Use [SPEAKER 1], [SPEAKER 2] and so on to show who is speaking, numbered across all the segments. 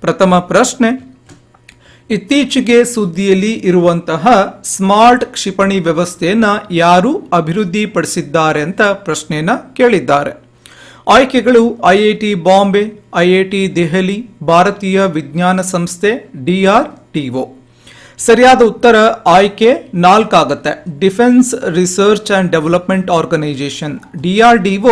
[SPEAKER 1] ಪ್ರಥಮ ಪ್ರಶ್ನೆ. ಇತ್ತೀಚೆಗೆ ಸುದ್ದಿಯಲ್ಲಿ ಇರುವಂತಹ ಸ್ಮಾರ್ಟ್ ಕ್ಷಿಪಣಿ ವ್ಯವಸ್ಥೆಯನ್ನು ಯಾರು ಅಭಿವೃದ್ಧಿಪಡಿಸಿದ್ದಾರೆ ಅಂತ ಪ್ರಶ್ನೆಯನ್ನು ಕೇಳಿದ್ದಾರೆ. ಆಯ್ಕೆಗಳು ಐಐಟಿ ಬಾಂಬೆ ಐಐಟಿ ದೆಹಲಿ, ಭಾರತೀಯ ವಿಜ್ಞಾನ ಸಂಸ್ಥೆ ಡಿಆರ್ಡಿಒ ಸರಿಯಾದ ಉತ್ತರ ಆಯ್ಕೆ ನಾಲ್ಕಾಗತ್ತೆ. Defence research and development organisation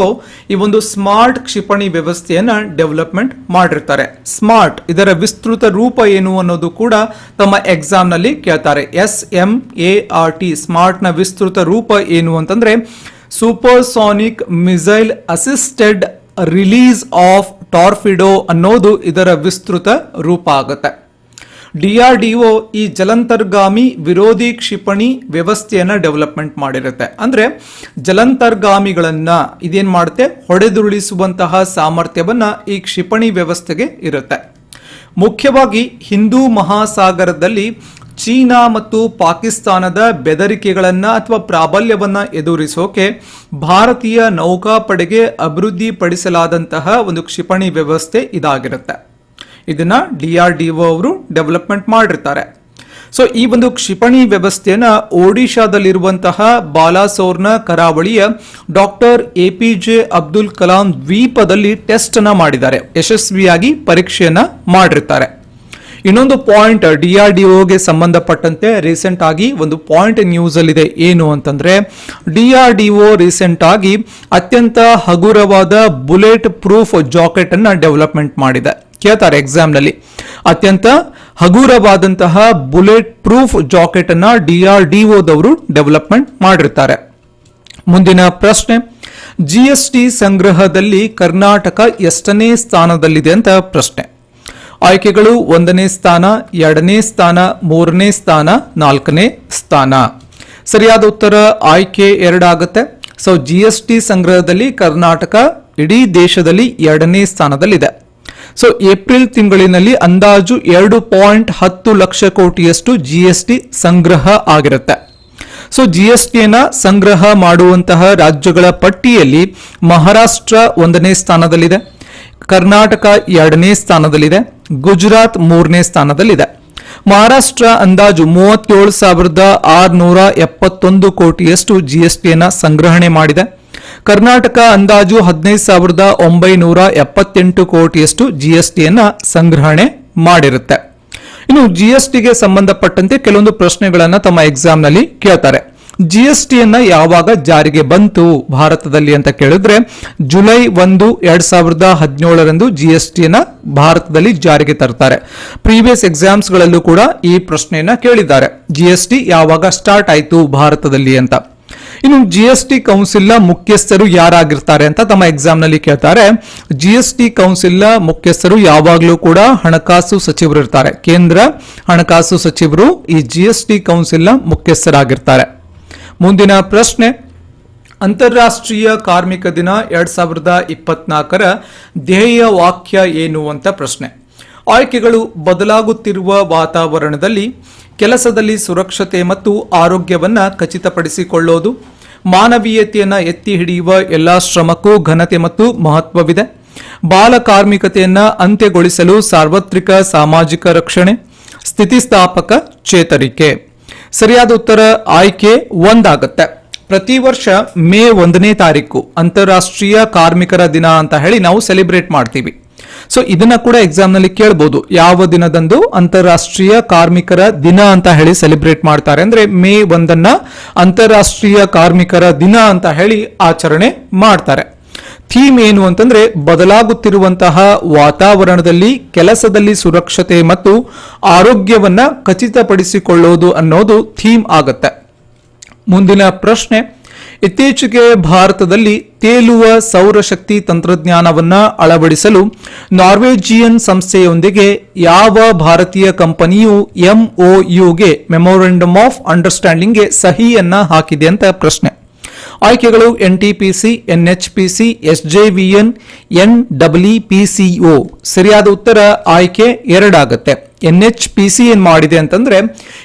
[SPEAKER 1] O, ಈ ಒಂದು ಸ್ಮಾರ್ಟ್ ಕ್ಷಿಪಣಿ ವ್ಯವಸ್ಥೆಯನ್ನು ಡೆವಲಪ್ಮೆಂಟ್ ಮಾಡಿರ್ತಾರೆ. ಸ್ಮಾರ್ಟ್, ಇದರ ವಿಸ್ತೃತ ರೂಪ ಏನು ಅನ್ನೋದು ಕೂಡ ತಮ್ಮ ಎಕ್ಸಾಮ್ನಲ್ಲಿ ಕೇಳ್ತಾರೆ. S M A R T, ಸ್ಮಾರ್ಟ್ನ ವಿಸ್ತೃತ ರೂಪ ಏನು ಅಂತಂದರೆ, supersonic missile assisted release of torpedo ಅನ್ನೋದು ಇದರ ವಿಸ್ತೃತ ರೂಪ ಆಗುತ್ತೆ. ಡಿಆರ್ಡಿಒ ಈ ಜಲಂತರ್ಗಾಮಿ ವಿರೋಧಿ ಕ್ಷಿಪಣಿ ವ್ಯವಸ್ಥೆಯನ್ನು ಡೆವಲಪ್ಮೆಂಟ್ ಮಾಡಿರುತ್ತೆ. ಅಂದ್ರೆ ಜಲಂತರ್ಗಾಮಿಗಳನ್ನು ಇದೇನ್ ಮಾಡುತ್ತೆ? ಹೊಡೆದುರುಳಿಸುವಂತಹ ಸಾಮರ್ಥ್ಯವನ್ನ ಈ ಕ್ಷಿಪಣಿ ವ್ಯವಸ್ಥೆಗೆ ಇರುತ್ತೆ. ಮುಖ್ಯವಾಗಿ ಹಿಂದೂ ಮಹಾಸಾಗರದಲ್ಲಿ ಚೀನಾ ಮತ್ತು ಪಾಕಿಸ್ತಾನದ ಬೆದರಿಕೆಗಳನ್ನು ಅಥವಾ ಪ್ರಾಬಲ್ಯವನ್ನ ಎದುರಿಸೋಕೆ ಭಾರತೀಯ ನೌಕಾಪಡೆಗೆ ಅಭಿವೃದ್ಧಿಪಡಿಸಲಾದಂತಹ ಒಂದು ಕ್ಷಿಪಣಿ ವ್ಯವಸ್ಥೆ ಇದಾಗಿರುತ್ತೆ. ಇದನ್ನ ಡಿ ಆರ್ ಡಿ ಒ ಅವರು ಡೆವಲಪ್ಮೆಂಟ್ ಮಾಡಿರ್ತಾರೆ. ಸೊ ಈ ಒಂದು ಕ್ಷಿಪಣಿ ವ್ಯವಸ್ಥೆಯನ್ನ ಒಡಿಶಾದಲ್ಲಿರುವಂತಹ ಬಾಲಾಸೋರ್ನ ಕರಾವಳಿಯ doctor A P J Abdul Kalam ದ್ವೀಪದಲ್ಲಿ ಟೆಸ್ಟ್ ಅನ್ನ ಮಾಡಿದ್ದಾರೆ. ಯಶಸ್ವಿಯಾಗಿ ಪರೀಕ್ಷೆಯನ್ನ ಮಾಡಿರ್ತಾರೆ. ಇನ್ನೊಂದು ಪಾಯಿಂಟ್ ಡಿ ಆರ್ ಡಿ ಒಗೆ ಸಂಬಂಧಪಟ್ಟಂತೆ ರೀಸೆಂಟ್ ಆಗಿ ಒಂದು ಪಾಯಿಂಟ್ ನ್ಯೂಸ್ ಅಲ್ಲಿ ಇದೆ ಏನು ಅಂತಂದ್ರೆ, D R D O recent ಆಗಿ ಅತ್ಯಂತ ಹಗುರವಾದ ಬುಲೆಟ್ ಪ್ರೂಫ್ ಜಾಕೆಟ್ ಅನ್ನ ಡೆವಲಪ್ಮೆಂಟ್ ಮಾಡಿದೆ. ಕೇಳ್ತಾರೆ ಎಕ್ಸಾಮ್ನಲ್ಲಿ ಅತ್ಯಂತ ಹಗುರವಾದಂತಹ ಬುಲೆಟ್ ಪ್ರೂಫ್ ಜಾಕೆಟ್ ಅನ್ನ ಡಿ ಆರ್ ಡಿ ಡೆವಲಪ್ಮೆಂಟ್ ಮಾಡಿರ್ತಾರೆ. ಮುಂದಿನ ಪ್ರಶ್ನೆ ಜಿಎಸ್ಟಿ ಸಂಗ್ರಹದಲ್ಲಿ ಕರ್ನಾಟಕ ಎಷ್ಟನೇ ಸ್ಥಾನದಲ್ಲಿದೆ ಅಂತ ಪ್ರಶ್ನೆ. ಆಯ್ಕೆಗಳು ಒಂದನೇ ಸ್ಥಾನ, ಎರಡನೇ ಸ್ಥಾನ, ಮೂರನೇ ಸ್ಥಾನ, ನಾಲ್ಕನೇ ಸ್ಥಾನ. ಸರಿಯಾದ ಉತ್ತರ ಆಯ್ಕೆ ಎರಡಾಗುತ್ತೆ. ಸೊ ಜಿ ಎಸ್ ಸಂಗ್ರಹದಲ್ಲಿ ಕರ್ನಾಟಕ ಇಡೀ ದೇಶದಲ್ಲಿ ಎರಡನೇ ಸ್ಥಾನದಲ್ಲಿದೆ. ಸೊ ಏಪ್ರಿಲ್ ತಿಂಗಳಿನಲ್ಲಿ ಅಂದಾಜು ಎರಡು ಪಾಯಿಂಟ್ ಹತ್ತು ಲಕ್ಷ ಕೋಟಿಯಷ್ಟು ಜಿ ಎಸ್ ಟಿ ಸಂಗ್ರಹ ಆಗಿರುತ್ತೆ. ಸೊ ಜಿ ಎಸ್ ಟಿಯನ್ನ ಸಂಗ್ರಹ ಮಾಡುವಂತಹ ರಾಜ್ಯಗಳ ಪಟ್ಟಿಯಲ್ಲಿ ಮಹಾರಾಷ್ಟ್ರ ಒಂದನೇ ಸ್ಥಾನದಲ್ಲಿದೆ, ಕರ್ನಾಟಕ ಎರಡನೇ ಸ್ಥಾನದಲ್ಲಿದೆ, ಗುಜರಾತ್ ಮೂರನೇ ಸ್ಥಾನದಲ್ಲಿದೆ. ಮಹಾರಾಷ್ಟ್ರ ಅಂದಾಜು ಮೂವತ್ತೇಳು ಸಾವಿರದ ಆರುನೂರ ಎಪ್ಪತ್ತೊಂದು ಕೋಟಿಯಷ್ಟು ಜಿಎಸ್ಟಿಯನ್ನು ಟಿಯನ್ನ ಸಂಗ್ರಹಣೆ ಮಾಡಿದೆ. ಕರ್ನಾಟಕ ಅಂದಾಜು ಹದಿನೈದು ಸಾವಿರದ ಒಂಬೈನೂರ ಎಪ್ಪತ್ತೆಂಟು ಕೋಟಿಯಷ್ಟು ಜಿ ಎಸ್ ಟಿಯನ್ನ ಸಂಗ್ರಹಣೆ ಮಾಡಿರುತ್ತೆ. ಇನ್ನು ಜಿಎಸ್ಟಿಗೆ ಎಸ್ ಟಿಗೆ ಸಂಬಂಧಪಟ್ಟಂತೆ ಕೆಲವೊಂದು ಪ್ರಶ್ನೆಗಳನ್ನು ತಮ್ಮ ಎಕ್ಸಾಮ್ನಲ್ಲಿ ಕೇಳ್ತಾರೆ. ಜಿ ಎಸ್ ಟಿಯನ್ನ ಯಾವಾಗ ಜಾರಿಗೆ ಬಂತು ಭಾರತದಲ್ಲಿ ಅಂತ ಕೇಳಿದ್ರೆ, ಜುಲೈ ಒಂದು ಎರಡ್ ಸಾವಿರದ ಹದಿನೇಳರಂದು ಜಿ ಎಸ್ ಟಿಯನ್ನ ಭಾರತದಲ್ಲಿ ಜಾರಿಗೆ ತರ್ತಾರೆ. ಪ್ರೀವಿಯಸ್ ಎಕ್ಸಾಮ್ಸ್ ಗಳಲ್ಲೂ ಕೂಡ ಈ ಪ್ರಶ್ನೆಯನ್ನ ಕೇಳಿದ್ದಾರೆ. ಜಿಎಸ್ಟಿ ಯಾವಾಗ ಸ್ಟಾರ್ಟ್ ಆಯ್ತು ಭಾರತದಲ್ಲಿ ಅಂತ. ಇನ್ನು ಜಿ ಎಸ್ ಟಿ ಕೌನ್ಸಿಲ್ನ ಮುಖ್ಯಸ್ಥರು ಯಾರಾಗಿರ್ತಾರೆ ಅಂತ ತಮ್ಮ ಎಕ್ಸಾಮ್ನಲ್ಲಿ ಕೇಳ್ತಾರೆ. ಜಿ ಎಸ್ ಟಿ ಕೌನ್ಸಿಲ್ನ ಮುಖ್ಯಸ್ಥರು ಯಾವಾಗಲೂ ಕೂಡ ಹಣಕಾಸು ಸಚಿವರು ಇರ್ತಾರೆ. ಕೇಂದ್ರ ಹಣಕಾಸು ಸಚಿವರು ಈ ಜಿ ಎಸ್ ಟಿ ಕೌನ್ಸಿಲ್ನ ಮುಖ್ಯಸ್ಥರಾಗಿರ್ತಾರೆ. ಮುಂದಿನ ಪ್ರಶ್ನೆ. ಅಂತಾರಾಷ್ಟ್ರೀಯ ಕಾರ್ಮಿಕ ದಿನ ಎರಡ್ ಸಾವಿರದ ಇಪ್ಪತ್ನಾಲ್ಕರ ಧ್ಯೇಯ ವಾಕ್ಯ ಏನು ಅಂತ ಪ್ರಶ್ನೆ. ಆಯ್ಕೆಗಳು ಬದಲಾಗುತ್ತಿರುವ ವಾತಾವರಣದಲ್ಲಿ ಕೆಲಸದಲ್ಲಿ ಸುರಕ್ಷತೆ ಮತ್ತು ಆರೋಗ್ಯವನ್ನು ಖಚಿತಪಡಿಸಿಕೊಳ್ಳೋದು, ಮಾನವೀಯತೆಯನ್ನು ಎತ್ತಿ ಹಿಡಿಯುವ ಎಲ್ಲ ಶ್ರಮಕ್ಕೂ ಘನತೆ ಮತ್ತು ಮಹತ್ವವಿದೆ. ಬಾಲ ಕಾರ್ಮಿಕತೆಯನ್ನು ಅಂತ್ಯಗೊಳಿಸಲು ಸಾರ್ವತ್ರಿಕ ಸಾಮಾಜಿಕ ರಕ್ಷಣೆ, ಸ್ಥಿತಿಸ್ಥಾಪಕ ಚೇತರಿಕೆ. ಸರಿಯಾದ ಉತ್ತರ, ಆಯ್ಕೆ ಒಂದಾಗತ್ತೆ. ಪ್ರತಿ ವರ್ಷ ಮೇ ಒಂದನೇ ತಾರೀಕು ಅಂತಾರಾಷ್ಟ್ರೀಯ ಕಾರ್ಮಿಕರ ದಿನ ಅಂತ ಹೇಳಿ ನಾವು ಸೆಲೆಬ್ರೇಟ್ ಮಾಡ್ತೀವಿ. ಸೊ ಇದನ್ನ ಕೂಡ ಎಕ್ಸಾಮ್ನಲ್ಲಿ ಕೇಳಬಹುದು ಯಾವ ದಿನದಂದು ಅಂತಾರಾಷ್ಟ್ರೀಯ ಕಾರ್ಮಿಕರ ದಿನ ಅಂತ ಹೇಳಿ ಸೆಲೆಬ್ರೇಟ್ ಮಾಡ್ತಾರೆ. ಅಂದ್ರೆ ಮೇ ಒಂದನ್ನ ಅಂತಾರಾಷ್ಟ್ರೀಯ ಕಾರ್ಮಿಕರ ದಿನ ಅಂತ ಹೇಳಿ ಆಚರಣೆ ಮಾಡ್ತಾರೆ. ಥೀಮ್ ಏನು ಅಂತಂದ್ರೆ ಬದಲಾಗುತ್ತಿರುವಂತಹ ವಾತಾವರಣದಲ್ಲಿ ಕೆಲಸದಲ್ಲಿ ಸುರಕ್ಷತೆ ಮತ್ತು ಆರೋಗ್ಯವನ್ನ ಖಚಿತಪಡಿಸಿಕೊಳ್ಳೋದು ಅನ್ನೋದು ಥೀಮ್ ಆಗತ್ತೆ. ಮುಂದಿನ ಪ್ರಶ್ನೆ ಇತ್ತೀಚೆಗೆ ಭಾರತದಲ್ಲಿ ತೇಲುವ ಸೌರಶಕ್ತಿ ತಂತ್ರಜ್ಞಾನವನ್ನ ಅಳವಡಿಸಲು ನಾರ್ವೇಜಿಯನ್ ಸಂಸ್ಥೆಯೊಂದಿಗೆ ಯಾವ ಭಾರತೀಯ ಕಂಪನಿಯು ಎಂಒಯುಗೆ ಮೆಮೊರೆಂಡಮ್ ಆಫ್ ಅಂಡರ್ಸ್ಟ್ಯಾಂಡಿಂಗ್ಗೆ ಸಹಿಯನ್ನ ಹಾಕಿದೆ ಅಂತ ಪ್ರಶ್ನೆ. ಆಯ್ಕೆಗಳು ಎನ್ಟಿಪಿಸಿ, ಎನ್ಎಚ್ಪಿಸಿ, ಎಸ್ಜೆವಿಎನ್ ಎನ್ ಡಬ್ಲ್ಇಪಿಸಿಒ ಸರಿಯಾದ ಉತ್ತರ ಆಯ್ಕೆ ಎರಡಾಗುತ್ತೆ. ಎನ್ಎಚ್ ಪಿ ಸಿ ಏನ್ ಮಾಡಿದೆ ಅಂತಂದ್ರೆ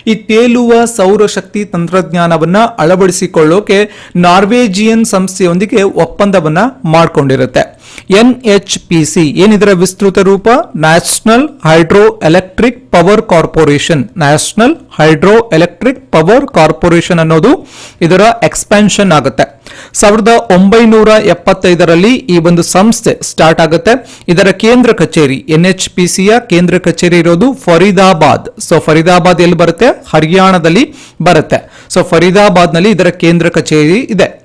[SPEAKER 1] ಈ ತೇಲುವ ಸೌರಶಕ್ತಿ ತಂತ್ರಜ್ಞಾನವನ್ನ ಅಳವಡಿಸಿಕೊಳ್ಳೋಕೆ ನಾರ್ವೇಜಿಯನ್ ಸಂಸ್ಥೆಯೊಂದಿಗೆ ಒಪ್ಪಂದವನ್ನ ಮಾಡಿಕೊಂಡಿರುತ್ತೆ. ಎನ್ ಎಚ್ ಪಿ ಸಿ ಏನಿದರ ವಿಸ್ತೃತ ರೂಪ? National hydro electric power corporation. National hydro electric power corporation ಅನ್ನೋದು ಇದರ ಎಕ್ಸ್ಪ್ಯಾನ್ಷನ್ ಆಗುತ್ತೆ. ಸಾವಿರದ ಒಂಬೈನೂರ ಎಪ್ಪತ್ತೈದರಲ್ಲಿ ಈ ಒಂದು ಸಂಸ್ಥೆ ಸ್ಟಾರ್ಟ್ ಆಗುತ್ತೆ. ಇದರ ಕೇಂದ್ರ ಕಚೇರಿ ಎನ್ ಎಚ್ ಪಿ ಸಿಯ ಕೇಂದ್ರ ಕಚೇರಿ ಇರೋದು ಫರೀದಾಬಾದ್. ಸೊ, ಫರೀದಾಬಾದ್ ಎಲ್ಲಿ ಬರುತ್ತೆ? ಹರಿಯಾಣದಲ್ಲಿ ಬರುತ್ತೆ. ಸೊ ಫರೀದಾಬಾದ್ನಲ್ಲಿ ಇದರ ಕೇಂದ್ರ ಕಚೇರಿ ಇದೆ.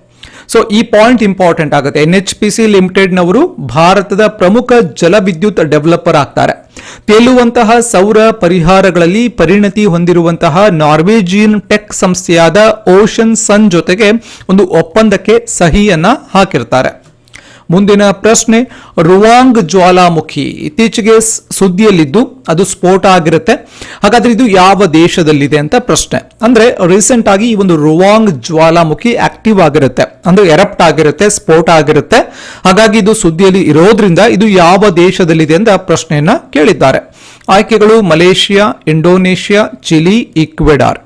[SPEAKER 1] ಸೊ ಈ ಪಾಯಿಂಟ್ ಇಂಪಾರ್ಟೆಂಟ್ ಆಗುತ್ತೆ. ಎನ್ ಎಚ್ ಪಿ ಸಿ ಲಿಮಿಟೆಡ್ನವರು ಭಾರತದ ಪ್ರಮುಖ ಜಲವಿದ್ಯುತ್ ಡೆವಲಪರ್ ಆಗ್ತಾರೆ. ತೇಲುವಂತಹ ಸೌರ ಪರಿಹಾರಗಳಲ್ಲಿ ಪರಿಣತಿ ಹೊಂದಿರುವಂತಹ ನಾರ್ವೇಜಿಯನ್ ಟೆಕ್ ಸಂಸ್ಥೆಯಾದ ಓಷನ್ ಸನ್ ಜೊತೆಗೆ ಒಂದು ಒಪ್ಪಂದಕ್ಕೆ ಸಹಿಯನ್ನ ಹಾಕಿರ್ತಾರೆ. ಮುಂದಿನ ಪ್ರಶ್ನೆ, ರುವಾಂಗ್ ಜ್ವಾಲಾಮುಖಿ ಇತ್ತೀಚೆಗೆ ಸುದ್ದಿಯಲ್ಲಿದ್ದು ಅದು ಸ್ಫೋಟ ಆಗಿರುತ್ತೆ. ಹಾಗಾದ್ರೆ ಇದು ಯಾವ ದೇಶದಲ್ಲಿದೆ ಅಂತ ಪ್ರಶ್ನೆ. ಅಂದ್ರೆ ರೀಸೆಂಟ್ ಆಗಿ ಈ ಒಂದು ರುವಾಂಗ್ ಜ್ವಾಲಾಮುಖಿ ಆಕ್ಟಿವ್ ಆಗಿರುತ್ತೆ. ಅಂದ್ರೆ ಎರಪ್ಟ್ ಆಗಿರುತ್ತೆ, ಸ್ಫೋಟ ಆಗಿರುತ್ತೆ. ಹಾಗಾಗಿ ಇದು ಸುದ್ದಿಯಲ್ಲಿ ಇರೋದ್ರಿಂದ ಇದು ಯಾವ ದೇಶದಲ್ಲಿದೆ ಅಂತ ಪ್ರಶ್ನೆಯನ್ನ ಕೇಳಿದ್ದಾರೆ. ಆಯ್ಕೆಗಳು ಮಲೇಷಿಯಾ, ಇಂಡೋನೇಷಿಯಾ, ಚಿಲಿ, ಇಕ್ವೆಡಾರ್.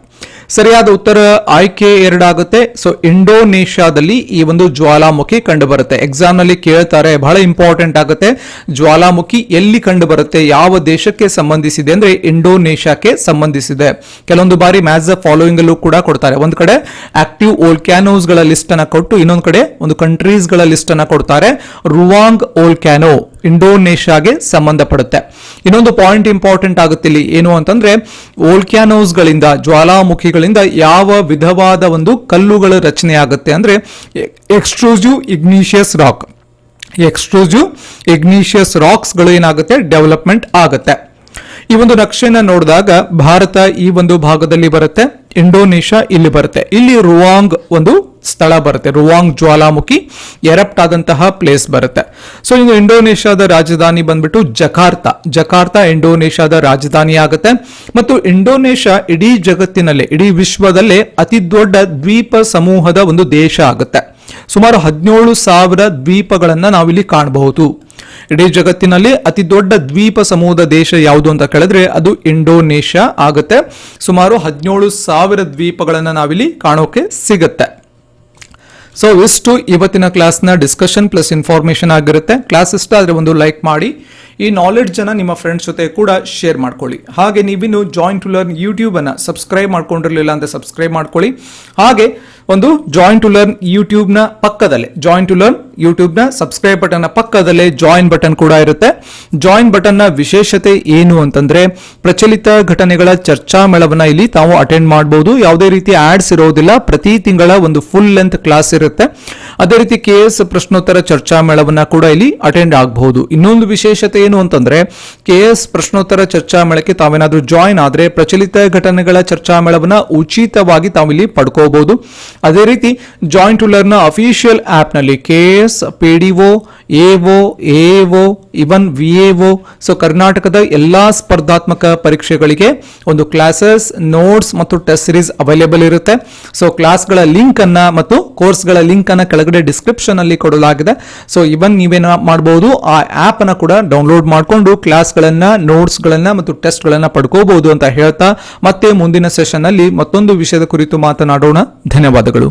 [SPEAKER 1] ಸರಿಯಾದ ಉತ್ತರ ಆಯ್ಕೆ ಎರಡಾಗುತ್ತೆ. ಸೊ ಇಂಡೋನೇಷ್ಯಾದಲ್ಲಿ ಈ ಒಂದು ಜ್ವಾಲಾಮುಖಿ ಕಂಡು ಬರುತ್ತೆ ಎಕ್ಸಾಮ್ನಲ್ಲಿ ಕೇಳ್ತಾರೆ, ಬಹಳ ಇಂಪಾರ್ಟೆಂಟ್ ಆಗುತ್ತೆ. ಜ್ವಾಲಾಮುಖಿ ಎಲ್ಲಿ ಕಂಡು ಬರುತ್ತೆ ಯಾವ ದೇಶಕ್ಕೆ ಸಂಬಂಧಿಸಿದೆ ಅಂದ್ರೆ ಇಂಡೋನೇಷ್ಯಾಕ್ಕೆ ಸಂಬಂಧಿಸಿದೆ. ಕೆಲವೊಂದು ಬಾರಿ ಮ್ಯಾಚ್ ಫಾಲೋಯಿಂಗ್ ಅಲ್ಲೂ ಕೂಡ ಕೊಡ್ತಾರೆ. ಒಂದು ಕಡೆ ಆಕ್ಟಿವ್ ಓಲ್ಕ್ಯಾನೋಸ್ಗಳ ಲಿಸ್ಟ್ ಅನ್ನ ಕೊಟ್ಟು, ಇನ್ನೊಂದು ಕಡೆ ಒಂದು ಕಂಟ್ರೀಸ್ಗಳ ಲಿಸ್ಟ್ ಅನ್ನ ಕೊಡ್ತಾರೆ. ರುವಾಂಗ್ ಓಲ್ಕ್ಯಾನೋ ಇಂಡೋನೇಷ್ಯಾಗೆ ಸಂಬಂಧಪಡುತ್ತೆ. ಇನ್ನೊಂದು ಪಾಯಿಂಟ್ ಇಂಪಾರ್ಟೆಂಟ್ ಆಗುತ್ತೆ ಇಲ್ಲಿ ಏನು ಅಂತಂದ್ರೆ ಓಲ್ಕ್ಯಾನೋಸ್ಗಳಿಂದ ಜ್ವಾಲಾಮುಖಿಗಳಿಂದ ಯಾವ ವಿಧವಾದ ಒಂದು ಕಲ್ಲುಗಳ ರಚನೆ ಆಗುತ್ತೆ ಅಂದ್ರೆ, extrusive igneous rock. Extrusive igneous ರಾಕ್ಸ್ಗಳು ಏನಾಗುತ್ತೆ? ಡೆವಲಪ್ಮೆಂಟ್ ಆಗುತ್ತೆ. ಈ ಒಂದು ನಕ್ಷೆನ ನೋಡಿದಾಗ ಭಾರತ ಈ ಒಂದು ಭಾಗದಲ್ಲಿ ಬರುತ್ತೆ. ಇಂಡೋನೇಷ್ಯಾ ಇಲ್ಲಿ ಬರುತ್ತೆ. ಇಲ್ಲಿ ರುವಾಂಗ್ ಒಂದು ಸ್ಥಳ ಬರುತ್ತೆ. ರುವಾಂಗ್, ಜ್ವಾಲಾಮುಖಿ, ಎರಪ್ಟ್ ಆದಂತಹ ಪ್ಲೇಸ್ ಬರುತ್ತೆ. ಸೊ ಇದು ಇಂಡೋನೇಷ್ಯಾದ ರಾಜಧಾನಿ ಬಂದ್ಬಿಟ್ಟು ಜಕಾರ್ತಾ. ಜಕಾರ್ತಾ ಇಂಡೋನೇಷ್ಯಾದ ರಾಜಧಾನಿ ಆಗುತ್ತೆ. ಮತ್ತು ಇಂಡೋನೇಷ್ಯಾ ಇಡೀ ಜಗತ್ತಿನಲ್ಲೇ, ಇಡೀ ವಿಶ್ವದಲ್ಲೇ ಅತಿ ದೊಡ್ಡ ದ್ವೀಪ ಸಮೂಹದ ಒಂದು ದೇಶ ಆಗುತ್ತೆ. ಸುಮಾರು ಹದಿನೇಳು ಸಾವಿರ ದ್ವೀಪಗಳನ್ನು ನಾವಿಲ್ಲಿ ಕಾಣಬಹುದು. ಇಡೀ ಜಗತ್ತಿನಲ್ಲಿ ಅತಿ ದೊಡ್ಡ ದ್ವೀಪ ಸಮೂಹದ ದೇಶ ಯಾವುದು ಅಂತ ಕೇಳಿದ್ರೆ ಅದು ಇಂಡೋನೇಷ್ಯಾ ಆಗುತ್ತೆ. ಸುಮಾರು ಹದಿನೇಳು ಸಾವಿರ ದ್ವೀಪಗಳನ್ನು ನಾವಿಲ್ಲಿ ಕಾಣೋಕೆ ಸಿಗುತ್ತೆ. ಸೊ ಇಷ್ಟು ಇವತ್ತಿನ ಕ್ಲಾಸ್ನ ಡಿಸ್ಕಷನ್ ಪ್ಲಸ್ ಇನ್ಫಾರ್ಮೇಷನ್ ಆಗಿರುತ್ತೆ. ಕ್ಲಾಸ್ ಇಷ್ಟ ಆದರೆ ಒಂದು ಲೈಕ್ ಮಾಡಿ. ಈ ನಾಲೆಡ್ಜ್ ಅನ್ನ ನಿಮ್ಮ ಫ್ರೆಂಡ್ಸ್ ಜೊತೆ ಕೂಡ ಶೇರ್ ಮಾಡ್ಕೊಳ್ಳಿ. ಹಾಗೆ ನೀವಿನ್ನು ಜಾಯಿಂಟ್ ಟು ಲರ್ನ್ ಯೂಟ್ಯೂಬ್ ಅನ್ನ ಸಬ್ಸ್ಕ್ರೈಬ್ ಮಾಡ್ಕೊಂಡಿರಲಿಲ್ಲ ಅಂತ ಸಬ್ಸ್ಕ್ರೈಬ್ ಮಾಡ್ಕೊಳ್ಳಿ. ಹಾಗೆ ಒಂದು ಜಾಯಿನ್ ಟು ಲರ್ನ್ ಯೂಟ್ಯೂಬ್ನ ಪಕ್ಕದಲ್ಲೇ. ಜಾಯಿನ್ ಟು ಲರ್ನ್ ಯೂಟ್ಯೂಬ್ನ ಸಬ್ಸ್ಕ್ರೈಬ್ ಬಟನ್ನ ಪಕ್ಕದಲ್ಲೇ ಜಾಯಿನ್ ಬಟನ್ ಕೂಡ ಇರುತ್ತೆ. ಜಾಯಿನ್ ಬಟನ್ನ ವಿಶೇಷತೆ ಏನು ಅಂತಂದ್ರೆ, ಪ್ರಚಲಿತ ಘಟನೆಗಳ ಚರ್ಚಾ ಮೇಳವನ್ನ ಇಲ್ಲಿ ತಾವು ಅಟೆಂಡ್ ಮಾಡಬಹುದು ಯಾವುದೇ ರೀತಿ ಆಡ್ಸ್ ಇರೋದಿಲ್ಲ. ಪ್ರತಿ ತಿಂಗಳ ಒಂದು ಫುಲ್ ಲೆಂತ್ ಕ್ಲಾಸ್ ಇರುತ್ತೆ. ಅದೇ ರೀತಿ ಕೆ ಎಸ್ ಪ್ರಶ್ನೋತ್ತರ ಚರ್ಚಾ ಮೇಳವನ್ನ ಕೂಡ ಇಲ್ಲಿ ಅಟೆಂಡ್ ಆಗಬಹುದು ಇನ್ನೊಂದು ವಿಶೇಷತೆ ಏನು ಅಂತಂದ್ರೆ ಕೆ ಎಸ್ ಪ್ರಶ್ನೋತ್ತರ ಚರ್ಚಾ ಮೇಳಕ್ಕೆ ತಾವೇನಾದ್ರೂ ಜಾಯಿನ್ ಆದ್ರೆ ಪ್ರಚಲಿತ ಘಟನೆಗಳ ಚರ್ಚಾ ಮೇಳವನ್ನ ಉಚಿತವಾಗಿ ತಾವಿಲ್ಲಿ ಪಡ್ಕೋಬಹುದು ಅದೇ ರೀತಿ ಜಾಯಿಂಟ್ ಟು ಲರ್ನ್ ಅಫಿಷಿಯಲ್ ಆಪ್ನಲ್ಲಿ K S O A A O even V A O so ಕರ್ನಾಟಕದ ಎಲ್ಲ ಸ್ಪರ್ಧಾತ್ಮಕ ಪರೀಕ್ಷೆಗಳಿಗೆ ಒಂದು ಕ್ಲಾಸಸ್ ನೋಟ್ಸ್ ಮತ್ತು ಟೆಸ್ಟ್ ಸಿರೀಸ್ ಅವೈಲೇಬಲ್ ಇರುತ್ತೆ. ಸೊ ಕ್ಲಾಸ್ಗಳ ಲಿಂಕ್ ಅನ್ನ ಮತ್ತು ಕೋರ್ಸ್ಗಳ ಲಿಂಕ್ ಅನ್ನ ಕೆಳಗಡೆ ಡಿಸ್ಕ್ರಿಪ್ಷನ್ ಅಲ್ಲಿ ಕೊಡಲಾಗಿದೆ. ಸೊ ಇವನ್ ನೀವೇನ ಮಾಡಬಹುದು ಆ ಆಪ್ ಅನ್ನ ಕೂಡ ಡೌನ್ಲೋಡ್ ಮಾಡಿಕೊಂಡು ಕ್ಲಾಸ್ಗಳನ್ನ ನೋಟ್ಸ್ ಗಳನ್ನ ಮತ್ತು ಟೆಸ್ಟ್ ಗಳನ್ನ ಪಡ್ಕೋಬಹುದು ಅಂತ ಹೇಳ್ತಾ ಮತ್ತೆ ಮುಂದಿನ ಸೆಷನ್ ಅಲ್ಲಿ ಮತ್ತೊಂದು ವಿಷಯದ ಕುರಿತು ಮಾತನಾಡೋಣ. ಧನ್ಯವಾದಗಳು.